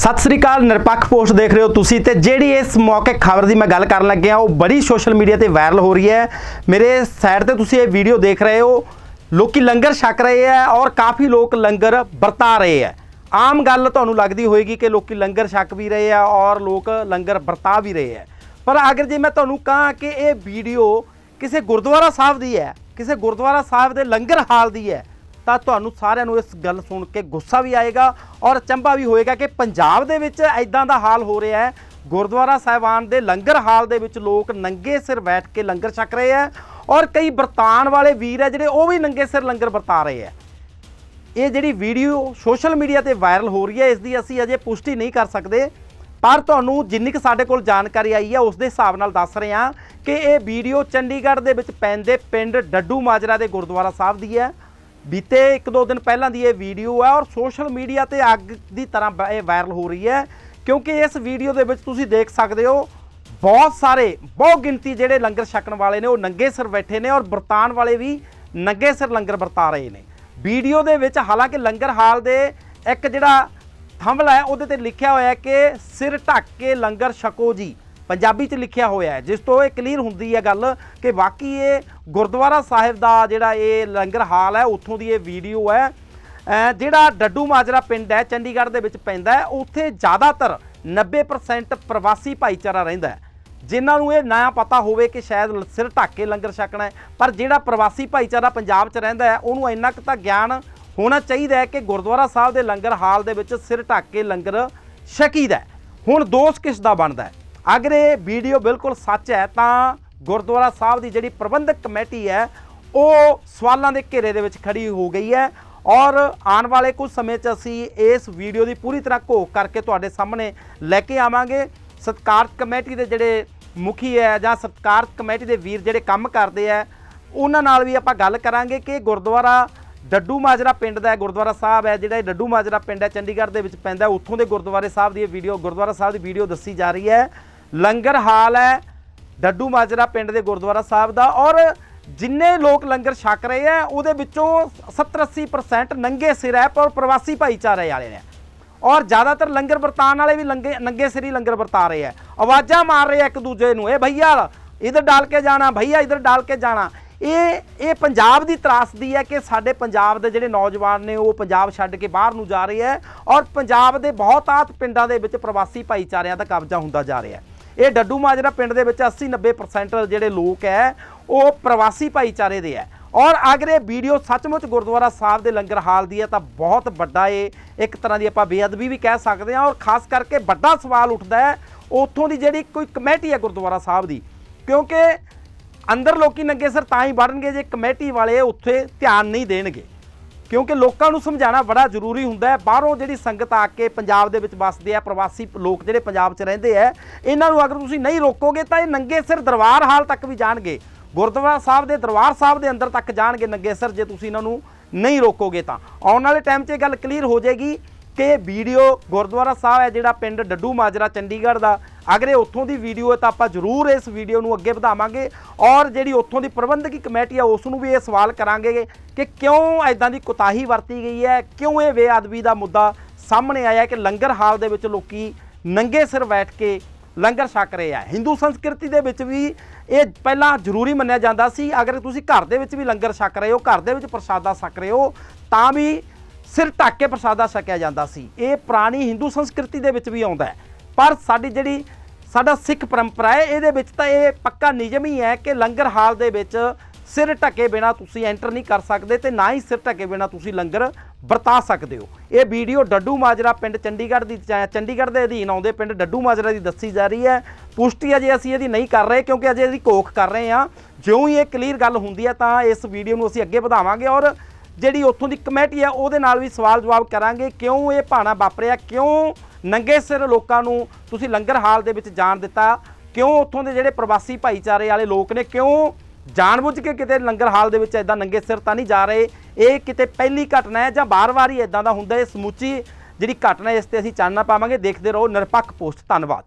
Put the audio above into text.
ਸਤਿ ਸ੍ਰੀ ਅਕਾਲ, ਨਿਰਪੱਖ ਪੋਸਟ ਦੇਖ ਰਹੇ ਹੋ ਤੁਸੀਂ ਤੇ ਜਿਹੜੀ ਇਸ ਮੌਕੇ ਖਬਰ ਦੀ ਮੈਂ ਗੱਲ ਕਰਨ ਲੱਗਿਆ, ਉਹ ਬੜੀ ਸੋਸ਼ਲ ਮੀਡੀਆ ਤੇ ਵਾਇਰਲ ਹੋ ਰਹੀ ਹੈ। ਮੇਰੇ ਸਾਈਡ ਤੇ ਤੁਸੀਂ ਇਹ ਵੀਡੀਓ ਦੇਖ ਰਹੇ ਹੋ, ਲੋਕੀ ਲੰਗਰ ਛਕ ਰਹੇ ਆ ਔਰ ਕਾਫੀ ਲੋਕ ਲੰਗਰ ਵਰਤਾ ਰਹੇ ਆ ਆਮ ਗੱਲ ਤੁਹਾਨੂੰ ਲੱਗਦੀ ਹੋਏਗੀ ਕਿ ਲੋਕੀ ਲੰਗਰ ਛਕ ਵੀ ਰਹੇ ਆ ਔਰ ਲੋਕ ਲੰਗਰ ਵਰਤਾ ਵੀ ਰਹੇ ਆ ਪਰ ਅਗਰ ਜੇ ਮੈਂ ਤੁਹਾਨੂੰ ਕਹਾਂ ਕਿ ਇਹ ਵੀਡੀਓ ਕਿਸੇ ਗੁਰਦੁਆਰਾ ਸਾਹਿਬ ਦੀ ਹੈ, ਕਿਸੇ ਗੁਰਦੁਆਰਾ ਸਾਹਿਬ ਦੇ ਲੰਗਰ ਹਾਲ ਦੀ ਹੈ ਤਾਂ ਤੁਹਾਨੂੰ ਸਾਰਿਆਂ ਨੂੰ ਇਸ ਗੱਲ ਸੁਣ ਕੇ ਗੁੱਸਾ ਵੀ ਆਏਗਾ ਔਰ ਚੰਬਾ ਵੀ ਹੋਏਗਾ ਕਿ ਪੰਜਾਬ ਦੇ ਵਿੱਚ ਐਦਾਂ ਦਾ ਹਾਲ ਹੋ ਰਿਹਾ ਹੈ। ਗੁਰਦੁਆਰਾ ਸਾਹਿਬਾਨ ਦੇ ਲੰਗਰ ਹਾਲ ਦੇ ਵਿੱਚ ਲੋਕ ਨੰਗੇ ਸਿਰ ਬੈਠ ਕੇ ਲੰਗਰ ਛਕ ਰਹੇ ਆ ਔਰ ਕਈ ਵਰਤਾਨ ਵਾਲੇ ਵੀਰ ਹੈ ਜਿਹੜੇ ਉਹ ਵੀ ਨੰਗੇ ਸਿਰ ਲੰਗਰ ਵਰਤਾ ਰਹੇ ਆ ਇਹ ਜਿਹੜੀ ਵੀਡੀਓ ਸੋਸ਼ਲ ਮੀਡੀਆ ਤੇ ਵਾਇਰਲ ਹੋ ਰਹੀ ਹੈ, ਇਸ ਦੀ ਅਸੀਂ ਅਜੇ ਪੁਸ਼ਟੀ ਨਹੀਂ ਕਰ ਸਕਦੇ। ਪਰ ਤੁਹਾਨੂੰ ਜਿੰਨੀ ਕੁ ਸਾਡੇ ਕੋਲ ਜਾਣਕਾਰੀ ਆਈ ਹੈ, ਉਸ ਦੇ ਹਿਸਾਬ ਨਾਲ ਦੱਸ ਰਹੇ ਹਾਂ ਕਿ ਇਹ ਵੀਡੀਓ ਚੰਡੀਗੜ੍ਹ ਦੇ ਵਿੱਚ ਪੈਂਦੇ ਪਿੰਡ ਡੱਡੂ ਮਾਜਰਾ ਦੇ ਗੁਰਦੁਆਰਾ ਸਾਹਿਬ ਦੀ ਹੈ। ਬੀਤੇ ਇੱਕ ਦੋ ਦਿਨ ਪਹਿਲਾਂ ਦੀ ਇਹ ਵੀਡੀਓ ਹੈ ਔਰ ਸੋਸ਼ਲ ਮੀਡੀਆ ਤੇ ਅੱਗ ਦੀ ਤਰ੍ਹਾਂ ਇਹ ਵਾਇਰਲ ਹੋ ਰਹੀ ਹੈ। ਕਿਉਂਕਿ ਇਸ ਵੀਡੀਓ ਦੇ ਵਿੱਚ ਤੁਸੀਂ ਦੇਖ ਸਕਦੇ ਹੋ, ਬਹੁਤ ਸਾਰੇ, ਬਹੁਤ ਗਿਣਤੀ ਜਿਹੜੇ ਲੰਗਰ ਛਕਣ ਵਾਲੇ ਨੇ, ਉਹ ਨੰਗੇ ਸਿਰ ਬੈਠੇ ਨੇ ਔਰ ਵਰਤਾਨ ਵਾਲੇ ਵੀ ਨੰਗੇ ਸਿਰ ਲੰਗਰ ਵਰਤਾ ਰਹੇ ਨੇ। ਵੀਡੀਓ ਦੇ ਵਿੱਚ ਹਾਲਾਂਕਿ ਲੰਗਰ ਹਾਲ ਦੇ ਇੱਕ ਜਿਹੜਾ ਥੰਬਲ ਹੈ, ਉਹਦੇ ਤੇ ਲਿਖਿਆ ਹੋਇਆ ਹੈ ਕਿ ਸਿਰ ਢੱਕ ਕੇ ਲੰਗਰ ਛਕੋ ਜੀ। ਪੰਜਾਬੀ 'ਚ ਲਿਖਿਆ ਹੋਇਆ ਹੈ, ਜਿਸ ਤੋਂ ਇਹ ਕਲੀਅਰ ਹੁੰਦੀ ਹੈ ਗੱਲ ਕਿ ਵਾਕਈ ਇਹ ਗੁਰਦੁਆਰਾ ਸਾਹਿਬ ਦਾ ਜਿਹੜਾ ਇਹ ਲੰਗਰ ਹਾਲ ਹੈ, ਉੱਥੋਂ ਦੀ ਇਹ ਵੀਡੀਓ ਹੈ। ਜਿਹੜਾ ਡੱਡੂ ਮਾਜਰਾ ਪਿੰਡ ਹੈ, ਚੰਡੀਗੜ੍ਹ ਦੇ ਵਿੱਚ ਪੈਂਦਾ ਹੈ, ਉੱਥੇ ਜ਼ਿਆਦਾਤਰ 90% ਪ੍ਰਵਾਸੀ ਭਾਈਚਾਰਾ ਰਹਿੰਦਾ ਹੈ। ਜਿਨ੍ਹਾਂ ਨੂੰ ਇਹ ਨਾ ਪਤਾ ਹੋਵੇ ਕਿ ਸ਼ਾਇਦ ਸਿਰ ਢੱਕ ਕੇ ਲੰਗਰ ਛਕਣਾ ਹੈ, ਪਰ ਜਿਹੜਾ ਪ੍ਰਵਾਸੀ ਭਾਈਚਾਰਾ ਪੰਜਾਬ 'ਚ ਰਹਿੰਦਾ ਹੈ, ਉਹਨੂੰ ਇੰਨਾ ਕੁ ਤਾਂ ਗਿਆਨ ਹੋਣਾ ਚਾਹੀਦਾ ਹੈ ਕਿ ਗੁਰਦੁਆਰਾ ਸਾਹਿਬ ਦੇ ਲੰਗਰ ਹਾਲ ਦੇ ਵਿੱਚ ਸਿਰ ਢੱਕ ਕੇ ਲੰਗਰ ਛਕੀਦਾ ਹੁਣ ਦੋਸ਼ ਕਿਸ ਦਾ ਬਣਦਾ ਹੈ? ਅਗਰ ਇਹ ਵੀਡੀਓ ਬਿਲਕੁਲ ਸੱਚ ਹੈ, ਤਾਂ ਗੁਰਦੁਆਰਾ ਸਾਹਿਬ ਦੀ ਜਿਹੜੀ ਪ੍ਰਬੰਧਕ ਕਮੇਟੀ ਹੈ, ਉਹ ਸਵਾਲਾਂ ਦੇ ਘੇਰੇ ਦੇ ਵਿੱਚ ਖੜੀ ਹੋ ਗਈ ਹੈ ਔਰ ਆਉਣ ਵਾਲੇ ਕੁਝ ਸਮੇਂ 'ਚ ਅਸੀਂ ਇਸ ਵੀਡੀਓ ਦੀ ਪੂਰੀ ਤਰ੍ਹਾਂ ਘੋਖ ਕਰਕੇ ਤੁਹਾਡੇ ਸਾਹਮਣੇ ਲੈ ਕੇ ਆਵਾਂਗੇ। ਸਤਕਾਰਤ ਕਮੇਟੀ ਦੇ ਜਿਹੜੇ ਮੁਖੀ ਹੈ ਜਾਂ ਸਤਕਾਰਤ ਕਮੇਟੀ ਦੇ ਵੀਰ ਜਿਹੜੇ ਕੰਮ ਕਰਦੇ ਆ ਉਹਨਾਂ ਨਾਲ ਵੀ ਆਪਾਂ ਗੱਲ ਕਰਾਂਗੇ ਕਿ ਗੁਰਦੁਆਰਾ ਡੱਡੂ ਮਾਜਰਾ ਪਿੰਡ ਦਾ ਗੁਰਦੁਆਰਾ ਸਾਹਿਬ ਹੈ, ਜਿਹੜਾ ਇਹ ਡੱਡੂ ਮਾਜਰਾ ਪਿੰਡ ਹੈ, ਚੰਡੀਗੜ੍ਹ ਦੇ ਵਿੱਚ ਪੈਂਦਾ ਉੱਥੋਂ ਦੇ ਗੁਰਦੁਆਰੇ ਸਾਹਿਬ ਦੀ ਇਹ ਵੀਡੀਓ, ਗੁਰਦੁਆਰਾ ਸਾਹਿਬ ਦੀ ਵੀਡੀਓ ਦੱਸੀ ਜਾ ਰਹੀ ਹੈ। ਲੰਗਰ ਹਾਲ ਹੈ ਡੱਡੂ ਮਾਜਰਾ ਪਿੰਡ ਦੇ ਗੁਰਦੁਆਰਾ ਸਾਹਿਬ ਦਾ ਔਰ ਜਿੰਨੇ ਲੋਕ ਲੰਗਰ ਛਕ ਰਹੇ ਆ ਉਹਦੇ ਵਿੱਚੋਂ 70-80% ਨੰਗੇ ਸਿਰ ਹੈ ਪਰ ਪ੍ਰਵਾਸੀ ਭਾਈਚਾਰੇ ਵਾਲੇ ਨੇ। ਔਰ ਜ਼ਿਆਦਾਤਰ ਲੰਗਰ ਵਰਤਾਨ ਵਾਲੇ ਵੀ ਲੰਗੇ ਨੰਗੇ ਸਿਰ ਹੀ ਲੰਗਰ ਵਰਤਾ ਰਹੇ ਆ ਆਵਾਜ਼ਾਂ ਮਾਰ ਰਹੇ ਆ ਇੱਕ ਦੂਜੇ ਨੂੰ ਇਹ ਭਈਆ, ਇਧਰ ਡਾਲ ਕੇ ਜਾਣਾ, ਭਈਆ, ਇਧਰ ਡਾਲ ਕੇ ਜਾਣਾ। ਇਹ ਇਹ ਪੰਜਾਬ ਦੀ ਤਰਾਸਦੀ ਹੈ ਕਿ ਸਾਡੇ ਪੰਜਾਬ ਦੇ ਜਿਹੜੇ ਨੌਜਵਾਨ ਨੇ, ਉਹ ਪੰਜਾਬ ਛੱਡ ਕੇ ਬਾਹਰ ਨੂੰ ਜਾ ਰਹੇ ਹੈ ਔਰ ਪੰਜਾਬ ਦੇ ਬਹੁਤਾਤ ਪਿੰਡਾਂ ਦੇ ਵਿੱਚ ਪ੍ਰਵਾਸੀ ਭਾਈਚਾਰਿਆਂ ਦਾ ਕਬਜ਼ਾ ਹੁੰਦਾ ਜਾ ਰਿਹਾ ਹੈ। ਇਹ ਡੱਡੂ ਮਾਜਰਾ ਪਿੰਡ ਦੇ ਵਿੱਚ 80 90% ਜਿਹੜੇ ਲੋਕ ਹੈ, ਉਹ ਪ੍ਰਵਾਸੀ ਭਾਈਚਾਰੇ ਦੇ ਹੈ। ਔਰ ਅਗਰ ਇਹ ਵੀਡੀਓ ਸੱਚਮੁੱਚ ਗੁਰਦੁਆਰਾ ਸਾਹਿਬ ਦੇ ਲੰਗਰ ਹਾਲ ਦੀ ਹੈ, ਤਾਂ ਬਹੁਤ ਵੱਡਾ ਇਹ, ਇੱਕ ਤਰ੍ਹਾਂ ਦੀ ਆਪਾਂ ਬੇਅਦਬੀ ਵੀ ਕਹਿ ਸਕਦੇ ਹਾਂ। ਔਰ ਖਾਸ ਕਰਕੇ ਵੱਡਾ ਸਵਾਲ ਉੱਠਦਾ ਹੈ, ਉੱਥੋਂ ਦੀ ਜਿਹੜੀ ਕੋਈ ਕਮੇਟੀ ਹੈ ਗੁਰਦੁਆਰਾ ਸਾਹਿਬ ਦੀ। ਕਿਉਂਕਿ ਅੰਦਰ ਲੋਕੀ ਨੰਗੇ ਸਿਰ ਤਾਂ ਹੀ ਵੜਨਗੇ, ਜੇ ਕਮੇਟੀ ਵਾਲੇ ਉੱਥੇ ਧਿਆਨ ਨਹੀਂ ਦੇਣਗੇ। ਕਿਉਂਕਿ ਲੋਕਾਂ ਨੂੰ ਸਮਝਾਉਣਾ ਬੜਾ ਜ਼ਰੂਰੀ ਹੁੰਦਾ ਹੈ। ਬਾਹਰੋਂ ਜਿਹੜੀ ਸੰਗਤ ਆ ਕੇ ਪੰਜਾਬ ਦੇ ਵਿੱਚ ਵੱਸਦੇ ਆ, ਪ੍ਰਵਾਸੀ ਲੋਕ ਜਿਹੜੇ ਪੰਜਾਬ 'ਚ ਰਹਿੰਦੇ ਆ, ਇਹਨਾਂ ਨੂੰ ਅਗਰ ਤੁਸੀਂ ਨਹੀਂ ਰੋਕੋਗੇ ਤਾਂ ਇਹ ਨੰਗੇ ਸਿਰ ਦਰਬਾਰ ਹਾਲ ਤੱਕ ਵੀ ਜਾਣਗੇ। ਗੁਰਦੁਆਰਾ ਸਾਹਿਬ ਦੇ ਦਰਬਾਰ ਸਾਹਿਬ ਦੇ ਅੰਦਰ ਤੱਕ ਜਾਣਗੇ ਨੰਗੇ ਸਿਰ, ਜੇ ਤੁਸੀਂ ਇਹਨਾਂ ਨੂੰ ਨਹੀਂ ਰੋਕੋਗੇ ਤਾਂ। ਆਉਣ ਵਾਲੇ ਟਾਈਮ 'ਚ ਇਹ ਗੱਲ ਕਲੀਅਰ ਹੋ ਜਾਏਗੀ। ਕਿ ਇਹ ਵੀਡੀਓ ਗੁਰਦੁਆਰਾ ਸਾਹਿਬ ਹੈ, ਜਿਹੜਾ ਪਿੰਡ ਡੱਡੂ ਮਾਜਰਾ, ਚੰਡੀਗੜ੍ਹ ਦਾ। ਅਗਰ ਇਹ ਉੱਥੋਂ ਦੀ ਵੀਡੀਓ ਹੈ, ਤਾਂ ਆਪਾਂ ਜ਼ਰੂਰ ਇਸ ਵੀਡੀਓ ਨੂੰ ਅੱਗੇ ਵਧਾਵਾਂਗੇ। ਔਰ ਜਿਹੜੀ ਉੱਥੋਂ ਦੀ ਪ੍ਰਬੰਧਕੀ ਕਮੇਟੀ ਹੈ, ਉਸ ਨੂੰ ਵੀ ਇਹ ਸਵਾਲ ਕਰਾਂਗੇ ਕਿ ਕਿਉਂ ਐਦਾਂ ਦੀ ਕੁਤਾਹੀ ਵਰਤੀ ਗਈ ਹੈ? ਕਿਉਂ ਇਹ ਬੇਅਦਬੀ ਦਾ ਮੁੱਦਾ ਸਾਹਮਣੇ ਆਇਆ ਕਿ ਲੰਗਰ ਹਾਲ ਦੇ ਵਿੱਚ ਲੋਕੀ ਨੰਗੇ ਸਿਰ ਬੈਠ ਕੇ ਲੰਗਰ ਛਕ ਰਹੇ ਆ? ਹਿੰਦੂ ਸੰਸਕ੍ਰਿਤੀ ਦੇ ਵਿੱਚ ਵੀ ਇਹ ਪਹਿਲਾਂ ਜ਼ਰੂਰੀ ਮੰਨਿਆ ਜਾਂਦਾ ਸੀ। ਅਗਰ ਤੁਸੀਂ ਘਰ ਦੇ ਵਿੱਚ ਵੀ ਲੰਗਰ ਛਕ ਰਹੇ ਹੋ, ਘਰ ਦੇ ਵਿੱਚ ਪ੍ਰਸ਼ਾਦਾ ਛਕ ਰਹੇ ਹੋ, ਤਾਂ ਵੀ ਸਿਰ ਢੱਕ ਕੇ ਪ੍ਰਸ਼ਾਦਾ ਛਕਿਆ ਜਾਂਦਾ ਸੀ। ਇਹ ਪੁਰਾਣੀ ਹਿੰਦੂ ਸੰਸਕ੍ਰਿਤੀ ਦੇ ਵਿੱਚ ਵੀ ਆਉਂਦਾ ਹੈ। ਪਰ ਸਾਡੀ ਜਿਹੜੀ, ਸਾਡਾ ਸਿੱਖ ਪਰੰਪਰਾ ਹੈ, ਇਹਦੇ ਵਿੱਚ ਤਾਂ ਇਹ ਪੱਕਾ ਨਿਯਮ ਹੀ ਹੈ ਕਿ ਲੰਗਰ ਹਾਲ ਦੇ ਵਿੱਚ ਸਿਰ ਢੱਕੇ ਬਿਨਾ ਤੁਸੀਂ ਐਂਟਰ ਨਹੀਂ ਕਰ ਸਕਦੇ ਤੇ ਨਾ ਹੀ ਸਿਰ ਢੱਕੇ ਬਿਨਾ ਤੁਸੀਂ ਲੰਗਰ ਵਰਤਾ ਸਕਦੇ ਹੋ। ਇਹ ਵੀਡੀਓ ਡੱਡੂ ਮਾਜਰਾ ਪਿੰਡ ਚੰਡੀਗੜ੍ਹ ਦੀ ਚੰਡੀਗੜ੍ਹ ਦੇ ਅਧੀਨ ਆਉਂਦੇ ਪਿੰਡ ਡੱਡੂ ਮਾਜਰਾ ਦੀ ਦੱਸੀ ਜਾ ਰਹੀ ਹੈ। ਪੁਸ਼ਟੀ ਅਜੇ ਅਸੀਂ ਇਹਦੀ ਨਹੀਂ ਕਰ ਰਹੇ ਕਿਉਂਕਿ ਅਜੇ ਇਹਦੀ ਘੋਖ ਕਰ ਰਹੇ ਹਾਂ। ਜਿਉਂ ਹੀ ਇਹ ਕਲੀਅਰ ਗੱਲ ਹੁੰਦੀ ਹੈ ਤਾਂ ਇਸ ਵੀਡੀਓ ਨੂੰ ਅਸੀਂ ਅੱਗੇ ਵਧਾਵਾਂਗੇ ਔਰ ਜਿਹੜੀ ਉੱਥੋਂ ਦੀ ਕਮੇਟੀ ਹੈ ਉਹਦੇ ਨਾਲ ਵੀ ਸਵਾਲ ਜਵਾਬ ਕਰਾਂਗੇ। ਕਿਉਂ ਇਹ ਭਾਣਾ ਵਾਪਰਿਆ? ਕਿਉਂ ਨੰਗੇ ਸਿਰ ਲੋਕਾਂ ਨੂੰ ਤੁਸੀਂ ਲੰਗਰ ਹਾਲ ਦੇ ਵਿੱਚ ਜਾਣ ਦਿੱਤਾ? ਕਿਉਂ ਉੱਥੋਂ ਦੇ ਜਿਹੜੇ ਪ੍ਰਵਾਸੀ ਭਾਈਚਾਰੇ ਵਾਲੇ ਲੋਕ ਨੇ, ਕਿਉਂ ਜਾਣਬੁੱਝ ਕੇ ਕਿਤੇ ਲੰਗਰ ਹਾਲ ਦੇ ਵਿੱਚ ਇਦਾਂ ਨੰਗੇ ਸਿਰ ਤਾਂ ਨਹੀਂ ਜਾ ਰਹੇ? ਇਹ ਕਿਤੇ ਪਹਿਲੀ ਘਟਨਾ ਹੈ ਜਾਂ ਬਾਰ-ਬਾਰ ਹੀ ਇਦਾਂ ਦਾ ਹੁੰਦਾ ਇਹ ਸਮੁੱਚੀ ਜਿਹੜੀ ਘਟਨਾ ਇਸ ਤੇ ਅਸੀਂ ਚਾਨਣਾ ਪਾਵਾਂਗੇ। ਦੇਖਦੇ ਰਹੋ, ਨਿਰਪੱਖ ਪੋਸਟ। ਧੰਨਵਾਦ।